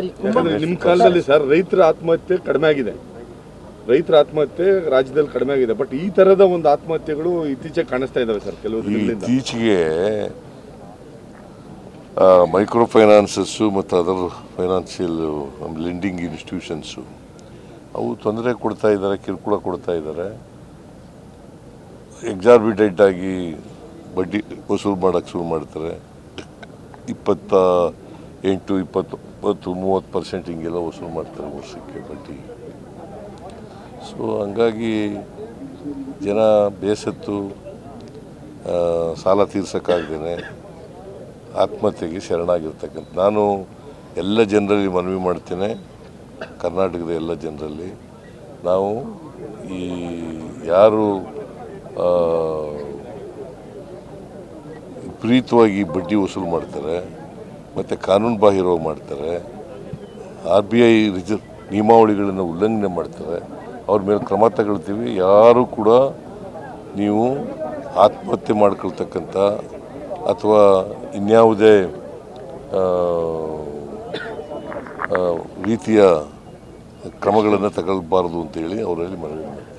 ನಿಮ್ಮ ಕಾಲದಲ್ಲಿ ಸರ್ ರೈತರ ಆತ್ಮಹತ್ಯೆ ಕಡಿಮೆ ಆಗಿದೆ. ರೈತರ ಆತ್ಮಹತ್ಯೆ ರಾಜ್ಯದಲ್ಲಿ ಕಡಿಮೆ ಆಗಿದೆ. ಬಟ್ ಈ ತರದ ಒಂದು ಆತ್ಮಹತ್ಯೆಗಳು ಇತ್ತೀಚೆಗೆ ಕಾಣಿಸ್ತಾ ಇದಾವೆ ಸರ್ ಕೆಲವು ಇತ್ತೀಚೆಗೆ ಮೈಕ್ರೋ ಫೈನಾನ್ಸಸ್ಸು ಮತ್ತು ಅದರ್ ಫೈನಾನ್ಷಿಯಲ್ ಲೆಂಡಿಂಗ್ ಇನ್ಸ್ಟಿಟ್ಯೂಷನ್ಸು ಅವು ತೊಂದರೆ ಕೊಡ್ತಾ ಇದ್ದಾರೆ ಕಿರುಕುಳ ಕೊಡ್ತಾ ಇದ್ದಾರೆ. ಎಕ್ಸಾರ್ಬಿಟೆಂಟ್ ಆಗಿ ಬಡ್ಡಿ ವಸೂಲು ಮಾಡೋಕ್ಕೆ ಶುರು ಮಾಡ್ತಾರೆ. ಇಪ್ಪತ್ತ ಎಂಟು ಇಪ್ಪತ್ತು ಇಪ್ಪತ್ತು ಮೂವತ್ತು ಪರ್ಸೆಂಟ್ ಹಿಂಗೆಲ್ಲ ವಸೂಲು ಮಾಡ್ತಾರೆ ವರ್ಷಕ್ಕೆ ಬಡ್ಡಿ. ಸೊ ಹಂಗಾಗಿ ಜನ ಬೇಸತ್ತು ಸಾಲ ತೀರ್ಸೋಕ್ಕಾಗ್ದೇ ಆತ್ಮಹತ್ಯೆಗೆ ಶರಣಾಗಿರ್ತಕ್ಕಂಥ, ನಾನು ಎಲ್ಲ ಜನರಲ್ಲಿ ಮನವಿ ಮಾಡ್ತೇನೆ, ಕರ್ನಾಟಕದ ಎಲ್ಲ ಜನರಲ್ಲಿ. ನಾವು ಈ ಯಾರು ಪ್ರೀತವಾಗಿ ಬಡ್ಡಿ ವಸೂಲು ಮಾಡ್ತಾರೆ ಮತ್ತು ಕಾನೂನು ಬಾಹಿರವಾಗಿ ಮಾಡ್ತಾರೆ, ಆರ್ ಬಿ ಐ ರಿಸರ್ವ್ ನಿಯಮಾವಳಿಗಳನ್ನು ಉಲ್ಲಂಘನೆ ಮಾಡ್ತಾರೆ, ಅವ್ರ ಮೇಲೆ ಕ್ರಮ ತಗೊಳ್ತೀವಿ. ಯಾರೂ ಕೂಡ ನೀವು ಆತ್ಮಹತ್ಯೆ ಮಾಡ್ಕೊಳ್ತಕ್ಕಂಥ ಅಥವಾ ಇನ್ಯಾವುದೇ ರೀತಿಯ ಕ್ರಮಗಳನ್ನು ತಗೊಳ್ಬಾರ್ದು ಅಂತೇಳಿ ಅವರಲ್ಲಿ ಮನವಿ